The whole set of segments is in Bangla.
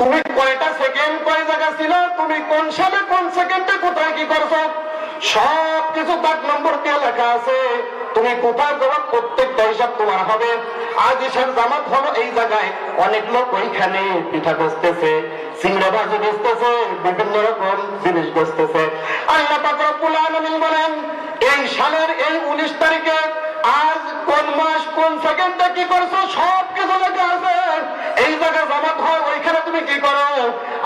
তুমি কয়টা সেকেন্ড কয় জায়গা ছিল? তুমি কোন সালে কোন সেকেন্ডে কোথায় কি করছ? সব কিছু দাগ নম্বর দিয়ে লেখা আছে। তুমি কোথায় করো প্রত্যেকটা হিসাব তোমার হবে। আজ জামাত হলো এই জায়গায়। অনেক লোক ওইখানে পিঠা বেচতেছে সিংড়া ভাজি বিভিন্ন রকম জিনিস বেচতেছে আল্লাহ বলেন, এই সালের এই উনিশ তারিখে আজ কোন মাস কোন সেকেন্ডে কি করছ? সব কিছু লেখা আছে। এই জায়গা জামাত হয় ওইখানে তুমি কি করো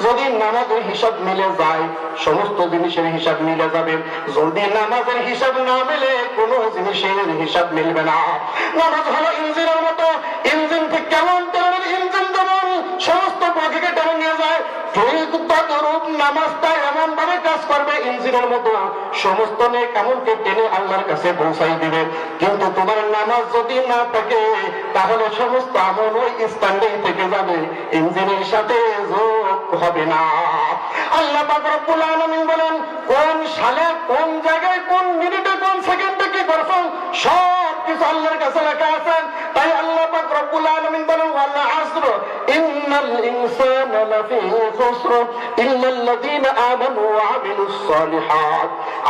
যদি নামাজের হিসাব মিলে যায়, সমস্ত জিনিসের হিসাব মিলে যাবে। যদি নামাজের হিসাব না মিলে, কোনো জিনিসের হিসাব মিলবে না। নামাজ হলো ইঞ্জিনের মতো। ইঞ্জিন ঠিক কেমন? তেমন ইঞ্জিন যেমন সমস্ত পাখিকে নামাজটা এমন ভাবে কাজ করবে, ইঞ্জিনের মতো সমস্ত নেক আমলকে টেনে আল্লাহর কাছে পৌঁছাই দিবে। কিন্তু তোমার নামাজ যদি না থাকে, তাহলে সমস্ত আমল ওই থেকে যাবে, ইঞ্জিনের সাথে যোগ হবে না। আল্লাহ পাক রব্বুল আলামিন বলেন, কোন সালে কোন জায়গায় কোন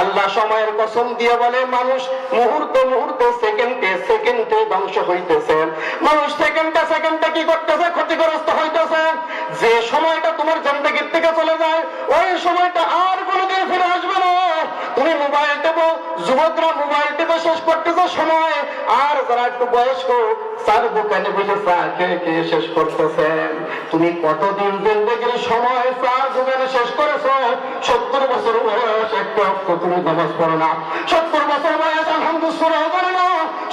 আল্লাহ সময়ের কসম দিয়ে বলে, মানুষ মুহূর্তে মুহূর্তে সেকেন্ডে সেকেন্ডে ধ্বংস হইতেছে। মানুষ সেকেন্ডে সেকেন্ডে কি করতেছে? ক্ষতিগ্রস্ত হইতেছে। যে সময়টা তোমার জিন্দগির থেকে চলে যায়, ওই সময়টা আর কোনোদিন ফিরে আসবে না। তুমি মোবাইল টেপো, যুবকরা মোবাইল টেপে শেষ করতেছে সময়। আর যারা একটু বয়স্ক চার দোকানে বসে চা খেয়ে খেয়ে শেষ করতেছেন তুমি কতদিন জিন্দগির সময় চা দোকানে শেষ করেছ? সত্তর বছর বয়স, একটু একটু তুমি নামাজ পড়ো না। সত্তর বছর বয়স, আলহামদুলিল্লাহ করে না।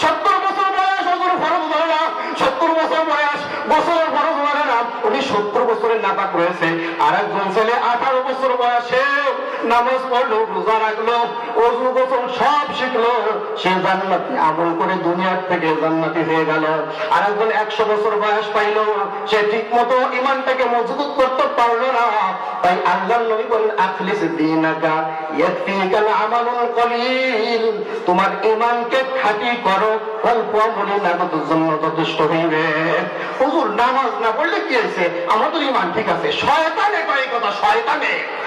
সত্তর বছর বয়স ওগুলো ফরজ ধরে না। সত্তর বছর বয়স, বছরের ফরজ ধরে না। উনি সত্তর বছরের নাপাক রয়েছে। আর একজন ছেলে আঠারো বছর বয়সে নামাজ পড়ল, রোজা রাখল, অজু গোসল সব শিখলো, সে জান্নাতি আমল করে দুনিয়ার থেকে জান্নাতি হয়ে গেল। আর একজন একশো বছর বয়স পাইলো, সে ঠিক মতো ইমানটাকে মজবুত করতে পারল না। তাই আল্লাহ নবী বলেন, আখলিস দিনাকা ইয়াকফিকাল আমালুল কলিল। তোমার ইমানকে খাঁটি করো, অল্প আমলে নাগতের জন্য যথেষ্ট হইবে। হুজুর, নামাজ না পড়লে কি হয়েছে? আমাদের ইমান ঠিক আছে। শয়তানে কয় কথা, শয়তানে।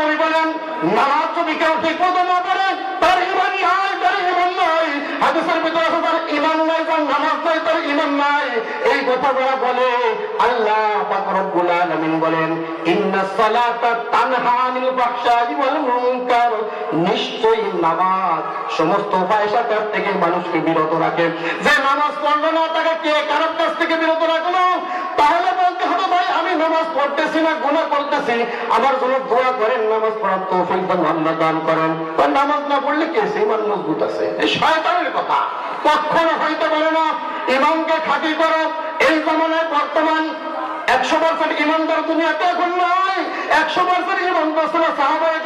নবী বলেন কেউ ঠিক মতো না তার তার ইমান নাই হাদিসের ভিতরে আছে তার ইমান নাই তার নামাজ নাই, তার ইমান নাই। এই বলে আল্লাহ বলেন, ইন্না সালাতা ওয়াল মুনকার। নিশ্চয়ই নামাজ সমস্ত ফাহিশাকার থেকে মানুষকে বিরত রাখে। যে নামাজ পড়ল না, তাকে কে কারোর কাছ থেকে বিরত রাখল তাহলে বলতে হবে ভাই আমি নামাজ পড়তেছি না গুণা করতেছি আমার জন্য দোয়া করেন, নামাজ পড়ার তৌফিক দান আল্লাহ দান করেন। বা নামাজ না পড়লে কে সেই ইমান মজবুত আছে। এই শয়তানের কথা। কখনো হইতে পারে না, ইমানকে খাঁটি করো। এই জমানায় বর্তমান একশো পার্সেন্ট ইমানদার দুনিয়াতে এখন নয় একশো পার্সেন্ট ইমান বসে এই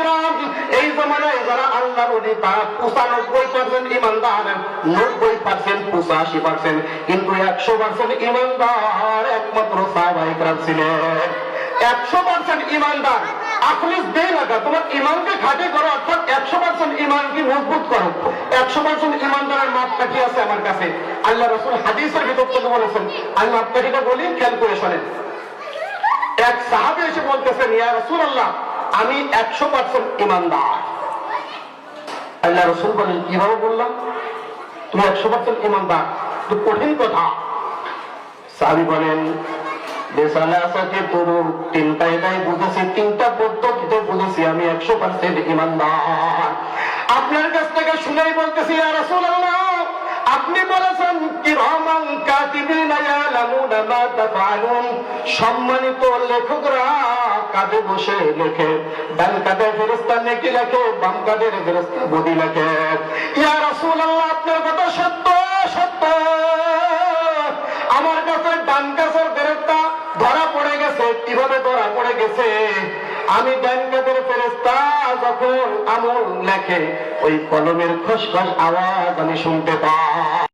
কিন্তু একশো পার্সেন্ট ইমানদার একমাত্র খাটে করো একশো পার্সেন্ট ইমানকে মজবুত করো? একশো পার্সেন্ট ইমানদারের মাপকাঠি আছে আমার কাছে। আল্লাহ রসুল হাদিসের ভিতর থেকে বলেছেন, আমি মাপকাঠিটা বলি, খেয়াল করে শোনেন। এক সাহাবে এসে বলতেছেন, ইয়া রসুল আল্লাহ আমি একশো পার্সেন্ট ইমানদার। আল্লাহ রসুল বলেন, কীভাবে বললাম? তুমি একশো পার্সেন্ট ইমানদার। তো কঠিন কথা। সাহাবি বলেন আপনার কাছ থেকে শুনেই বলতেছি আপনি বলেছেন সম্মানিত লেখকরা, কাঁধে বসে লেখে। ডান কাঁধে ফেরেশতা নেকি লেখে, বাম কাঁধে ফেরেশতা বডি লেখে। ইয়া রাসূলুল্লাহ, আপনার কথা সত্য সত্য। আমার কাছে ডান কাছের ফেরেশতা ধরা পড়ে গেছে, কীভাবে ধরা পড়ে গেছে? আমি ব্যাংকের ফেরেস্তা যখন আমল লেখে, ওই কলমের খসখস আওয়াজ আমি শুনতে পাই।